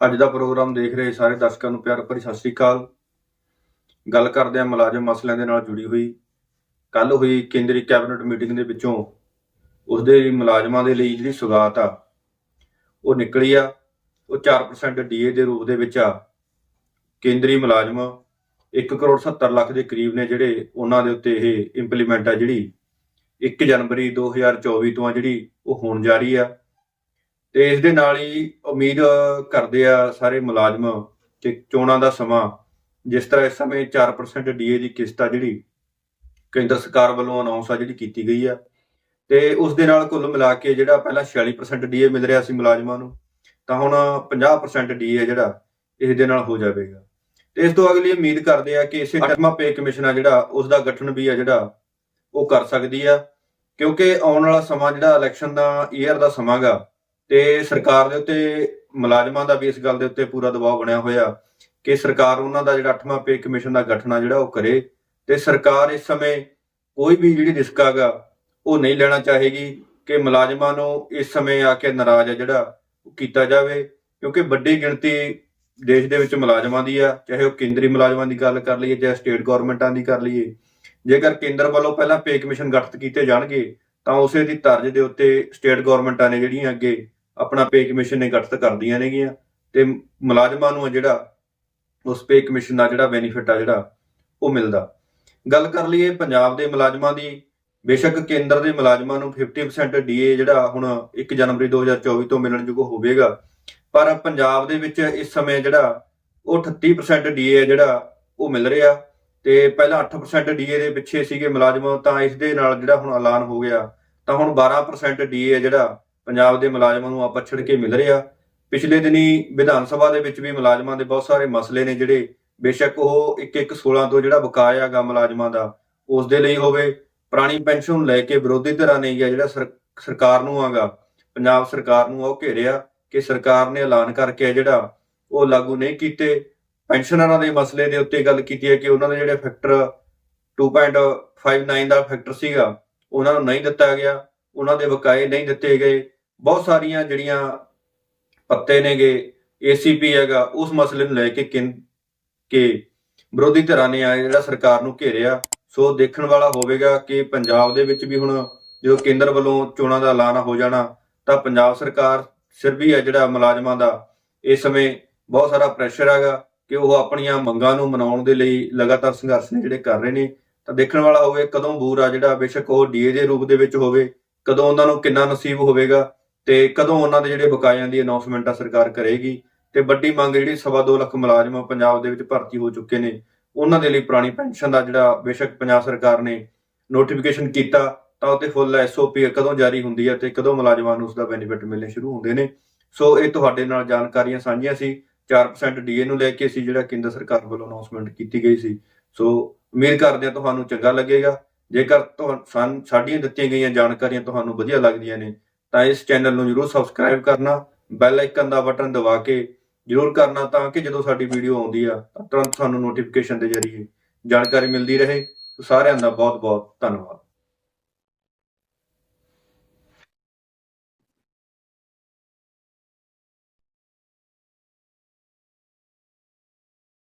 ਅੱਜ ਦਾ ਪ੍ਰੋਗਰਾਮ ਦੇਖ ਰਹੇ ਸਾਰੇ ਦਰਸ਼ਕਾਂ ਨੂੰ ਪਿਆਰ ਭਰੀ ਸਤਿ ਸ੍ਰੀ ਅਕਾਲ। ਗੱਲ ਕਰਦੇ ਹਾਂ ਮੁਲਾਜ਼ਮ ਮਸਲਿਆਂ ਦੇ ਨਾਲ ਜੁੜੀ ਹੋਈ। ਕੱਲ ਹੋਈ ਕੇਂਦਰੀ ਕੈਬਨਿਟ ਮੀਟਿੰਗ ਦੇ ਵਿੱਚੋਂ ਉਸਦੇ ਮੁਲਾਜ਼ਮਾਂ ਦੇ ਲਈ ਜਿਹੜੀ ਸੁਗਾਤ ਆ, ਉਹ ਨਿਕਲੀ ਆ। ਉਹ 4% ਡੀਏ ਦੇ ਰੂਪ ਦੇ ਵਿੱਚ ਆ। ਕੇਂਦਰੀ ਮੁਲਾਜ਼ਮ 1 ਕਰੋੜ 70 ਲੱਖ ਦੇ ਕਰੀਬ ਨੇ ਜਿਹੜੇ ਉਹਨਾਂ ਦੇ ਉੱਤੇ ਇਹ ਇੰਪਲੀਮੈਂਟ ਆ ਜਿਹੜੀ 1 ਜਨਵਰੀ 2024 ਤੋਂ ਆ ਜਿਹੜੀ ਉਹ ਹੋਣ ਜਾ ਰਹੀ ਆ। ਤੇ ਇਸ ਦੇ ਨਾਲ ਹੀ ਉਮੀਦ ਕਰਦੇ ਆ ਸਾਰੇ ਮੁਲਾਜ਼ਮ ਕਿ ਚੋਣਾਂ ਦਾ ਸਮਾਂ, ਜਿਸ ਤਰ੍ਹਾਂ ਇਸ ਸਮੇਂ 4% ਡੀਏ ਦੀ ਕਿਸ਼ਤ ਆ ਜਿਹੜੀ, ਕੇਂਦਰ ਸਰਕਾਰ ਵੱਲੋਂ ਅਨਾਉਂਸ ਆ ਜਿਹੜੀ ਕੀਤੀ ਗਈ ਆ। ਤੇ ਉਸ ਦੇ ਨਾਲ ਕੁੱਲ ਮਿਲਾ ਕੇ ਜਿਹੜਾ ਪਹਿਲਾਂ 46% ਡੀਏ ਮਿਲ ਰਿਹਾ ਸੀ ਮੁਲਾਜ਼ਮਾਂ ਨੂੰ, ਤਾਂ ਹੁਣ 50% ਡੀਏ ਜਿਹੜਾ ਇਸ ਦੇ ਨਾਲ ਹੋ ਜਾਵੇਗਾ। ਤੇ ਇਸ ਤੋਂ ਅਗਲੀ ਉਮੀਦ ਕਰਦੇ ਆ ਕਿ ਇਸੇ ਅੱਠਵਾਂ ਪੇ ਕਮਿਸ਼ਨ ਆ ਜਿਹੜਾ, ਉਸ ਦਾ ਗਠਨ ਵੀ ਆ ਜਿਹੜਾ, ਉਹ ਕਰ ਸਕਦੀ ਆ। ਕਿਉਂਕਿ ਆਉਣ ਵਾਲਾ ਸਮਾਂ ਜਿਹੜਾ ਇਲੈਕਸ਼ਨ ਦਾ ਈਅਰ ਦਾ ਸਮਾਂਗਾ ਤੇ ਸਰਕਾਰ ਦੇ ਉੱਤੇ, ਮੁਲਾਜ਼ਮਾਂ ਦਾ ਵੀ ਇਸ ਗੱਲ ਦੇ ਉੱਤੇ ਪੂਰਾ ਦਬਾਅ ਬਣਿਆ ਹੋਇਆ ਕਿ ਸਰਕਾਰ ਉਹਨਾਂ ਦਾ ਜਿਹੜਾ 8ਵਾਂ ਪੇ ਕਮਿਸ਼ਨ ਦਾ ਗਠਨ ਆ, ਜਿਹੜਾ ਉਹ ਕਰੇ। ਤੇ ਸਰਕਾਰ ਇਸ ਸਮੇਂ ਕੋਈ ਵੀ ਜਿਹੜੀ ਰਿਸਕ ਆਗਾ, ਉਹ ਨਹੀਂ ਲੈਣਾ ਚਾਹੇਗੀ ਕਿ ਮੁਲਾਜ਼ਮਾਂ ਨੂੰ ਇਸ ਸਮੇਂ ਆ ਕੇ ਨਾਰਾਜ਼ ਆ ਜਿਹੜਾ ਉਹ ਕੀਤਾ ਜਾਵੇ। ਕਿਉਂਕਿ ਵੱਡੀ ਗਿਣਤੀ ਦੇਸ਼ ਦੇ ਵਿੱਚ ਮੁਲਾਜ਼ਮਾਂ ਦੀ ਆ, ਚਾਹੇ ਉਹ ਕੇਂਦਰੀ ਮੁਲਾਜ਼ਮਾਂ ਦੀ ਗੱਲ ਕਰ ਲਈਏ, ਚਾਹੇ ਸਟੇਟ ਗਵਰਨਮੈਂਟਾਂ ਦੀ ਕਰ ਲਈਏ। ਜੇਕਰ ਕੇਂਦਰ ਵੱਲੋਂ ਪਹਿਲਾਂ ਪੇ ਕਮਿਸ਼ਨ ਗਠਿਤ ਕੀਤੇ ਜਾਣਗੇ, ਤਾਂ ਉਸੇ ਦੀ ਤਰਜ਼ ਦੇ ਉੱਤੇ ਸਟੇਟ ਗਵਰਨਮੈਂਟਾਂ ਨੇ ਜਿਹੜੀਆਂ ਅੱਗੇ ਆਪਣਾ ਪੇ ਕਮਿਸ਼ਨ ਨੇ ਗਠਿਤ ਕਰਦੀਆਂ ਨੇਗੀਆਂ ਤੇ ਮੁਲਾਜ਼ਮਾਂ ਨੂੰ ਆ ਜਿਹੜਾ ਉਸ ਪੇ ਕਮਿਸ਼ਨ ਦਾ ਜਿਹੜਾ ਬੈਨੀਫਿਟ ਆ ਜਿਹੜਾ ਉਹ ਮਿਲਦਾ। ਗੱਲ ਕਰ ਲਈਏ ਪੰਜਾਬ ਦੇ ਮੁਲਾਜ਼ਮਾਂ ਦੀ, ਬੇਸ਼ੱਕ ਕੇਂਦਰ ਦੇ ਮੁਲਾਜ਼ਮਾਂ ਨੂੰ 50% ਡੀਏ ਜਿਹੜਾ ਹੁਣ 1 ਜਨਵਰੀ 2024 ਤੋਂ ਮਿਲਣ ਯੋਗ ਹੋਵੇਗਾ, ਪਰ ਪੰਜਾਬ ਦੇ ਵਿੱਚ ਇਸ ਸਮੇਂ ਜਿਹੜਾ ਉਹ 38% ਡੀਏ ਹੈ ਜਿਹੜਾ ਉਹ ਮਿਲ ਰਿਹਾ ਤੇ ਪਹਿਲਾਂ 8% ਡੀਏ ਦੇ ਪਿੱਛੇ ਸੀਗੇ ਮੁਲਾਜ਼ਮ, ਤਾਂ ਇਸ ਦੇ ਨਾਲ ਜਿਹੜਾ ਹੁਣ ਐਲਾਨ ਹੋ ਗਿਆ, ਤਾਂ ਹੁਣ 12% ਡੀਏ ਹੈ ਜਿਹੜਾ ਪੰਜਾਬ ਦੇ ਮੁਲਾਜ਼ਮਾਂ ਨੂੰ ਆਪਛੜ ਕੇ ਮਿਲ ਰਿਹਾ ਪਿਛਲੇ ਦਿਨੀ ਵਿਧਾਨ ਸਭਾ ਦੇ ਵਿੱਚ ਵੀ ਮੁਲਾਜ਼ਮਾਂ ਦੇ ਬਹੁਤ ਸਾਰੇ ਮਸਲੇ ਨੇ ਜਿਹੜੇ ਬੇਸ਼ੱਕ ਉਹ 1-1-16 ਤੋਂ ਜਿਹੜਾ ਬਕਾਇਆ ਹੈਗਾ ਮੁਲਾਜ਼ਮਾਂ ਦਾ, ਉਸ ਦੇ ਲਈ ਹੋਵੇ, ਪੁਰਾਣੀ ਪੈਨਸ਼ਨ ਨੂੰ ਲੈ ਕੇ ਵਿਰੋਧੀ ਧਿਰਾਂ ਨੇ ਜਿਹੜਾ ਸਰ- ਸਰਕਾਰ ਨੂੰ ਆਗਾ ਪੰਜਾਬ ਸਰਕਾਰ ਨੂੰ ਉਹ ਘੇਰਿਆ ਕਿ ਸਰਕਾਰ ਨੇ ਐਲਾਨ ਕਰਕੇ ਜਿਹੜਾ ਉਹ ਲਾਗੂ ਨਹੀਂ ਕੀਤੇ। ਪੈਨਸ਼ਨਰਾਂ ਦੇ ਮਸਲੇ ਦੇ ਉੱਤੇ ਗੱਲ ਕੀਤੀ ਹੈ ਕਿ ਉਹਨਾਂ ਦੇ ਜਿਹੜੇ ਫੈਕਟਰ 2.59 ਦਾ ਫੈਕਟਰ ਸੀਗਾ, ਉਹਨਾਂ ਨੂੰ ਨਹੀਂ ਦਿੱਤਾ ਗਿਆ, ਉਹਨਾਂ ਦੇ ਬਕਾਏ ਨਹੀਂ ਦਿੱਤੇ ਗਏ। ਬਹੁਤ ਸਾਰੀਆਂ ਜਿਹੜੀਆਂ ਪੱਤੇ ਨੇਗੇ ਏਸੀਪੀ ਹੈਗਾ, ਉਸ ਮਸਲੇ ਨੂੰ ਲੈ ਕੇ ਕਿਨ ਕਿ ਵਿਰੋਧੀ ਧਿਰਾਂ ਨੇ ਆ ਜਿਹੜਾ ਸਰਕਾਰ ਨੂੰ ਘੇਰਿਆ, ਸੋ ਦੇਖਣ ਵਾਲਾ ਹੋਵੇਗਾ ਕਿ ਪੰਜਾਬ ਦੇ ਵਿੱਚ ਵੀ ਹੁਣ ਜਦੋਂ ਕੇਂਦਰ ਵੱਲੋਂ ਚੋਣਾਂ ਦਾ ਐਲਾਨ ਹੋ ਜਾਣਾ, ਤਾਂ ਪੰਜਾਬ ਸਰਕਾਰ ਸਿਰ ਵੀ ਹੈ ਜਿਹੜਾ ਮੁਲਾਜ਼ਮਾਂ ਦਾ, ਇਸ ਸਮੇਂ ਬਹੁਤ ਸਾਰਾ ਪ੍ਰੈਸ਼ਰ ਹੈਗਾ ਕਿ ਉਹ ਆਪਣੀਆਂ ਮੰਗਾਂ ਨੂੰ ਮਨਾਉਣ ਦੇ ਲਈ ਲਗਾਤਾਰ ਸੰਘਰਸ਼ ਨੇ ਜਿਹੜੇ ਕਰ ਰਹੇ ਨੇ। ਤਾਂ ਦੇਖਣ ਵਾਲਾ ਹੋਵੇ ਕਦੋਂ ਬੂਰ ਆ ਜਿਹੜਾ, ਬੇਸ਼ੱਕ ਉਹ ਡੀਏ ਦੇ ਰੂਪ ਦੇ ਵਿੱਚ ਹੋਵੇ, ਕਦੋਂ ਉਹਨਾਂ ਨੂੰ ਕਿੰਨਾ ਨਸੀਬ ਹੋਵੇਗਾ। ਤੇ ਕਦੋਂ ਉਹਨਾਂ ਦੇ ਜਿਹੜੇ ਬਕਾਇਆਂ ਦੀ ਅਨਾਉਂਸਮੈਂਟ ਆ ਸਰਕਾਰ ਕਰੇਗੀ ਤੇ ਵੱਡੀ ਮੰਗ ਜਿਹੜੀ ਸਵਾ ਦੋ ਲੱਖ ਮੁਲਾਜ਼ਮ ਪੰਜਾਬ ਦੇ ਵਿੱਚ ਭਰਤੀ ਹੋ ਚੁੱਕੇ ਨੇ, ਉਹਨਾਂ ਦੇ ਲਈ ਪੁਰਾਣੀ ਪੈਨਸ਼ਨ ਦਾ ਜਿਹੜਾ ਬੇਸ਼ੱਕ ਪੰਜਾਬ ਸਰਕਾਰ ਨੇ ਨੋਟੀਫਿਕੇਸ਼ਨ ਕੀਤਾ, ਤਾਂ ਉਹ ਤੇ ਫੁੱਲ ਐਸਓਪੀ ਕਦੋਂ ਜਾਰੀ ਹੁੰਦੀ ਹੈ ਤੇ ਕਦੋਂ ਮੁਲਾਜ਼ਮਾਂ ਨੂੰ ਉਸ ਦਾ ਬੈਨੀਫਿਟ ਮਿਲਣੇ ਸ਼ੁਰੂ ਹੁੰਦੇ ਨੇ। ਸੋ ਇਹ ਤੁਹਾਡੇ ਨਾਲ ਜਾਣਕਾਰੀਆਂ ਸਾਂਝੀਆਂ ਸੀ 4% ਡੀਏ ਨੂੰ ਲੈ ਕੇ ਸੀ ਜਿਹੜਾ ਕੇਂਦਰ ਸਰਕਾਰ ਵੱਲੋਂ ਅਨਾਉਂਸਮੈਂਟ ਕੀਤੀ ਗਈ ਸੀ। ਸੋ ਉਮੀਦ ਕਰਦੇ ਹਾਂ ਤੁਹਾਨੂੰ ਚੰਗਾ ਲੱਗੇਗਾ। ਜੇਕਰ ਤੁਹਾ- ਸਾਡੀਆਂ ਦਿੱਤੀਆਂ ਗਈਆਂ ਜਾਣਕਾਰੀਆਂ ਤੁਹਾਨੂੰ ਵਧੀਆ ਲੱਗਦੀਆਂ ਨੇ ਤਾਂ ਇਸ ਚੈਨਲ ਨੂੰ ਜਰੂਰ ਸਬਸਕ੍ਰਾਈਬ ਕਰਨਾ ਬੈਲ ਆਈਕਨ ਦਾ ਬਟਨ ਦਬਾ ਕੇ ਜਰੂਰ ਕਰਨਾ ਤਾਂ ਕਿ ਜਦੋਂ ਸਾਡੀ ਵੀਡੀਓ ਆਉਂਦੀ ਆ, ਤਾਂ ਤੁਰੰਤ ਤੁਹਾਨੂੰ ਨੋਟੀਫਿਕੇਸ਼ਨ ਦੇ ਜ਼ਰੀਏ ਜਾਣਕਾਰੀ ਮਿਲਦੀ ਰਹੇ। ਸਾਰਿਆਂ ਦਾ ਬਹੁਤ ਬਹੁਤ ਧੰਨਵਾਦ।